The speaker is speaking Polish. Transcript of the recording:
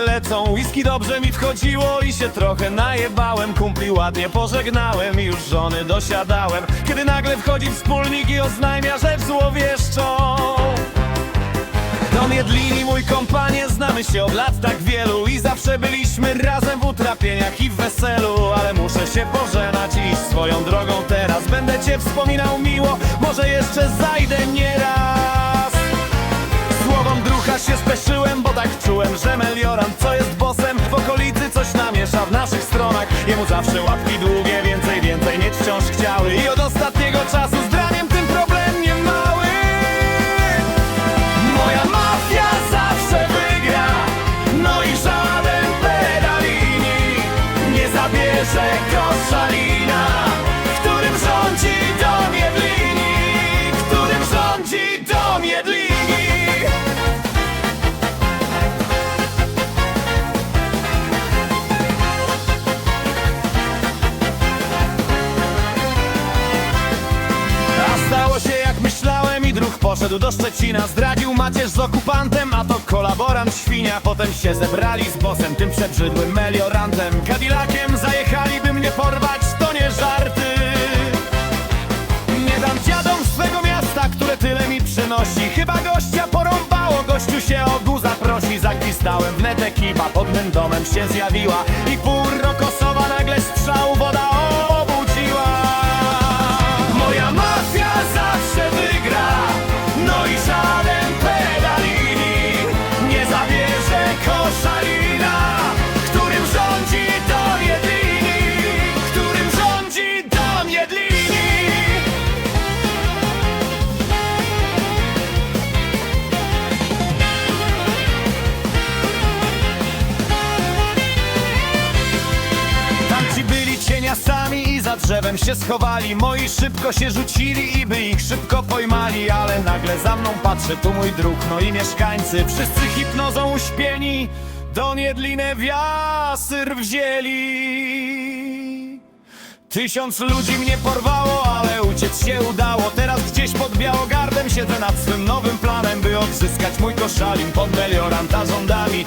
lecą. Whisky dobrze mi wchodziło i się trochę najebałem. Kumpli ładnie pożegnałem i już żony dosiadałem. Kiedy nagle wchodzi wspólnik i oznajmia rzecz złowieszczą Don Jedlini, mój kompanie, znamy się od lat tak wielu. I zawsze byliśmy razem w utrapieniach i w weselu. Ale muszę się pożenać i swoją drogą teraz Będę cię wspominał miło, może jeszcze zajdę nieraz Drucha się speszyłem, bo tak czułem, że Meliorant, co jest bosem W okolicy coś namiesza w naszych stronach. Jemu zawsze łapki długie, więcej, więcej mieć wciąż chciały. I od ostatniego czasu z draniem tym problem nie mały. Moja mafia zawsze wygra No i żaden pedalini Nie zabierze koszalina poszedł do Szczecina Zdradził macierz z okupantem, a to kolaborant świnia. Potem się zebrali z bosem, tym przebrzydłym meliorantem. Cadillaciem zajechali, by mnie porwać, to nie żarty. Nie dam dziadom swego miasta, które tyle mi przynosi. Chyba gościa porąbało, gościu się o guza prosi Zakwistałem wnet ekipa, pod mym domem się zjawiła. I pół rokosowa nagle strzał za drzewem się schowali. Moi szybko się rzucili i by ich szybko pojmali Ale nagle za mną patrzy tu mój druh, no i mieszkańcy Wszyscy hipnozą uśpieni do Niedlinę wiasyr wzięli. Tysiąc ludzi mnie porwało, ale uciec się udało. Teraz gdzieś pod Białogardem siedzę nad swym nowym planem By odzyskać mój koszalin pod melioranta rządami